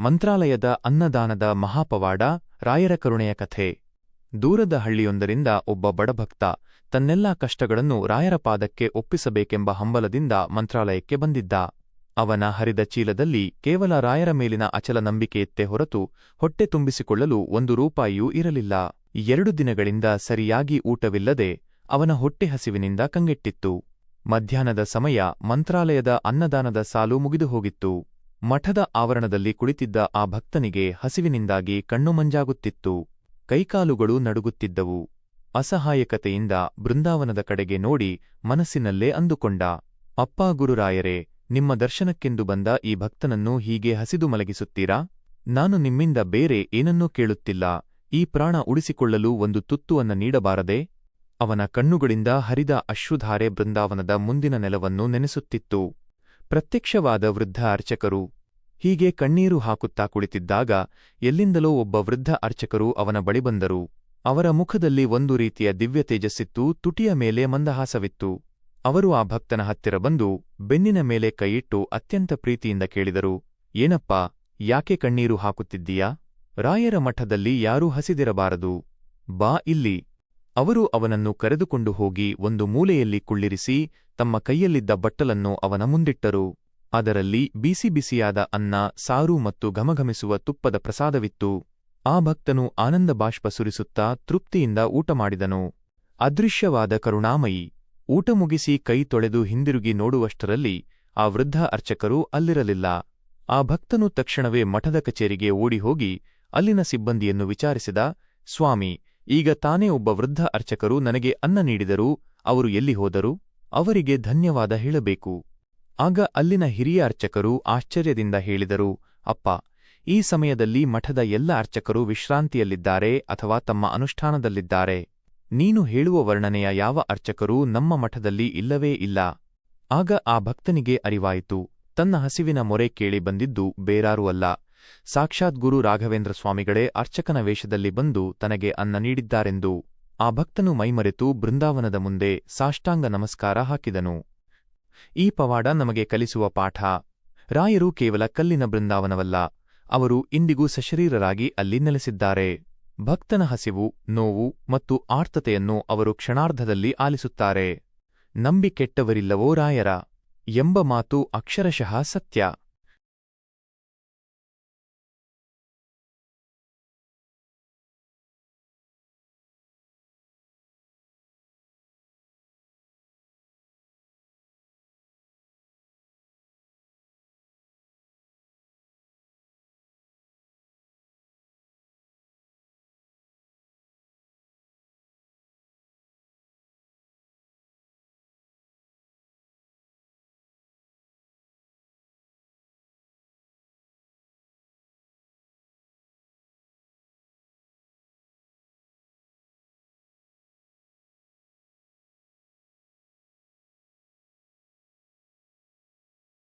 ಮಂತ್ರಾಲಯದ ಅನ್ನದಾನದ ಮಹಾಪವಾಡ ರಾಯರ ಕರುಣೆಯ ಕಥೆ. ದೂರದ ಹಳ್ಳಿಯೊಂದರಿಂದ ಒಬ್ಬ ಬಡಭಕ್ತ ತನ್ನೆಲ್ಲಾ ಕಷ್ಟಗಳನ್ನು ರಾಯರ ಪಾದಕ್ಕೆ ಒಪ್ಪಿಸಬೇಕೆಂಬ ಹಂಬಲದಿಂದ ಮಂತ್ರಾಲಯಕ್ಕೆ ಬಂದಿದ್ದ. ಅವನ ಹರಿದ ಚೀಲದಲ್ಲಿ ಕೇವಲ ರಾಯರ ಮೇಲಿನ ಅಚಲ ನಂಬಿಕೆಯತ್ತೇ ಹೊರತು ಹೊಟ್ಟೆ ತುಂಬಿಸಿಕೊಳ್ಳಲು ಒಂದು ರೂಪಾಯಿಯೂ ಇರಲಿಲ್ಲ. ಎರಡು ದಿನಗಳಿಂದ ಸರಿಯಾಗಿ ಊಟವಿಲ್ಲದೆ ಅವನ ಹೊಟ್ಟೆ ಹಸಿವಿನಿಂದ ಕಂಗೆಟ್ಟಿತ್ತು. ಮಧ್ಯಾಹ್ನದ ಸಮಯ ಮಂತ್ರಾಲಯದ ಅನ್ನದಾನದ ಸಾಲು ಮುಗಿದು ಹೋಗಿತ್ತು ಮಠದ ಆವರಣದಲ್ಲಿ ಕುಳಿತಿದ್ದ ಆ ಭಕ್ತನಿಗೆ ಹಸಿವಿನಿಂದಾಗಿ ಕಣ್ಣು ಮಂಜಾಗುತ್ತಿತ್ತು. ಕೈಕಾಲುಗಳು ನಡುಗುತ್ತಿದ್ದವು. ಅಸಹಾಯಕತೆಯಿಂದ ಬೃಂದಾವನದ ಕಡೆಗೆ ನೋಡಿ ಮನಸ್ಸಿನಲ್ಲೇ ಅಂದುಕೊಂಡ, ಅಪ್ಪಾ ಗುರುರಾಯರೇ, ನಿಮ್ಮ ದರ್ಶನಕ್ಕೆಂದು ಬಂದ ಈ ಭಕ್ತನನ್ನು ಹೀಗೆ ಹಸಿದು ಮಲಗಿಸುತ್ತೀರಾ? ನಾನು ನಿಮ್ಮಿಂದ ಬೇರೆ ಏನನ್ನೂ ಕೇಳುತ್ತಿಲ್ಲ. ಈ ಪ್ರಾಣ ಉಳಿಸಿಕೊಳ್ಳಲು ಒಂದು ತುತ್ತುವನ್ನ ನೀಡಬಾರದೆ? ಅವನ ಕಣ್ಣುಗಳಿಂದ ಹರಿದ ಅಶ್ರುಧಾರೆ ಬೃಂದಾವನದ ಮುಂದಿನ ನೆಲವನ್ನು ನೆನೆಸುತ್ತಿತ್ತು. ಪ್ರತ್ಯಕ್ಷವಾದ ವೃದ್ಧ ಅರ್ಚಕರು ಹೀಗೆ ಕಣ್ಣೀರು ಹಾಕುತ್ತಾ ಕುಳಿತಿದ್ದಾಗ ಎಲ್ಲಿಂದಲೋ ಒಬ್ಬ ವೃದ್ಧ ಅರ್ಚಕರು ಅವನ ಬಳಿ ಬಂದರು. ಅವರ ಮುಖದಲ್ಲಿ ಒಂದು ರೀತಿಯ ದಿವ್ಯ ತೇಜಸ್ಸಿತ್ತು, ತುಟಿಯ ಮೇಲೆ ಮಂದಹಾಸವಿತ್ತು. ಅವರು ಆ ಭಕ್ತನ ಹತ್ತಿರ ಬಂದು ಬೆನ್ನಿನ ಮೇಲೆ ಕೈಯಿಟ್ಟು ಅತ್ಯಂತ ಪ್ರೀತಿಯಿಂದ ಕೇಳಿದರು, ಏನಪ್ಪಾ, ಯಾಕೆ ಕಣ್ಣೀರು ಹಾಕುತ್ತಿದ್ದೀಯಾ? ರಾಯರ ಮಠದಲ್ಲಿ ಯಾರೂ ಹಸಿದಿರಬಾರದು. ಬಾ ಇಲ್ಲಿ. ಅವರು ಅವನನ್ನು ಕರೆದುಕೊಂಡು ಹೋಗಿ ಒಂದು ಮೂಲೆಯಲ್ಲಿ ಕುಳ್ಳಿರಿಸಿ ತಮ್ಮ ಕೈಯಲ್ಲಿದ್ದ ಬಟ್ಟಲನ್ನು ಅವನ ಮುಂದಿಟ್ಟರು. ಅದರಲ್ಲಿ ಬಿಸಿ ಬಿಸಿಯಾದ ಅನ್ನ, ಸಾರು ಮತ್ತು ಘಮಘಮಿಸುವ ತುಪ್ಪದ ಪ್ರಸಾದವಿತ್ತು. ಆ ಭಕ್ತನು ಆನಂದ ಬಾಷ್ಪ ಸುರಿಸುತ್ತಾ ತೃಪ್ತಿಯಿಂದ ಊಟ ಮಾಡಿದನು. ಅದೃಶ್ಯವಾದ ಕರುಣಾಮಯಿ, ಊಟ ಮುಗಿಸಿ ಕೈ ತೊಳೆದು ಹಿಂದಿರುಗಿ ನೋಡುವಷ್ಟರಲ್ಲಿ ಆ ವೃದ್ಧ ಅರ್ಚಕರು ಅಲ್ಲಿರಲಿಲ್ಲ. ಆ ಭಕ್ತನು ತಕ್ಷಣವೇ ಮಠದ ಕಚೇರಿಗೆ ಓಡಿಹೋಗಿ ಅಲ್ಲಿನ ಸಿಬ್ಬಂದಿಯನ್ನು ವಿಚಾರಿಸಿದ, ಸ್ವಾಮಿ, ಈಗ ತಾನೇ ಒಬ್ಬ ವೃದ್ಧ ಅರ್ಚಕರು ನನಗೆ ಅನ್ನ ನೀಡಿದರು ಅವರು ಎಲ್ಲಿ ಹೋದರು? ಅವರಿಗೆ ಧನ್ಯವಾದ ಹೇಳಬೇಕು. ಆಗ ಅಲ್ಲಿನ ಹಿರಿಯ ಅರ್ಚಕರು ಆಶ್ಚರ್ಯದಿಂದ ಹೇಳಿದರು, ಅಪ್ಪ, ಈ ಸಮಯದಲ್ಲಿ ಮಠದ ಎಲ್ಲ ಅರ್ಚಕರು ವಿಶ್ರಾಂತಿಯಲ್ಲಿದ್ದಾರೆ ಅಥವಾ ತಮ್ಮ ಅನುಷ್ಠಾನದಲ್ಲಿದ್ದಾರೆ. ನೀನು ಹೇಳುವ ವರ್ಣನೆಯ ಯಾವ ಅರ್ಚಕರೂ ನಮ್ಮ ಮಠದಲ್ಲಿ ಇಲ್ಲವೇ ಇಲ್ಲ. ಆಗ ಆ ಭಕ್ತನಿಗೆ ಅರಿವಾಯಿತು. ತನ್ನ ಹಸಿವಿನ ಮೊರೆ ಕೇಳಿ ಬಂದಿದ್ದು ಬೇರಾರೂ ಅಲ್ಲ. ಸಾಕ್ಷಾತ್ ಗುರು ರಾಘವೇಂದ್ರ ಸ್ವಾಮಿಗಳೇ ಅರ್ಚಕನ ವೇಷದಲ್ಲಿ ಬಂದು ತನಗೆ ಅನ್ನ ನೀಡಿದ್ದಾರೆಂದು. ಆ ಭಕ್ತನು ಮೈಮರೆತು ಬೃಂದಾವನದ ಮುಂದೆ ಸಾಷ್ಟಾಂಗ ನಮಸ್ಕಾರ ಹಾಕಿದನು. ಈ ಪವಾಡ ನಮಗೆ ಕಲಿಸುವ ಪಾಠ, ರಾಯರು ಕೇವಲ ಕಲ್ಲಿನ ಬೃಂದಾವನವಲ್ಲ, ಅವರು ಇಂದಿಗೂ ಸಶರೀರರಾಗಿ ಅಲ್ಲಿ ನೆಲೆಸಿದ್ದಾರೆ. ಭಕ್ತನ ಹಸಿವು, ನೋವು ಮತ್ತು ಆರ್ತತೆಯನ್ನು ಅವರು ಕ್ಷಣಾರ್ಧದಲ್ಲಿ ಆಲಿಸುತ್ತಾರೆ. ನಂಬಿಕೆಟ್ಟವರಿಲ್ಲವೋ ರಾಯರ? ಎಂಬ ಮಾತು ಅಕ್ಷರಶಃ ಸತ್ಯ.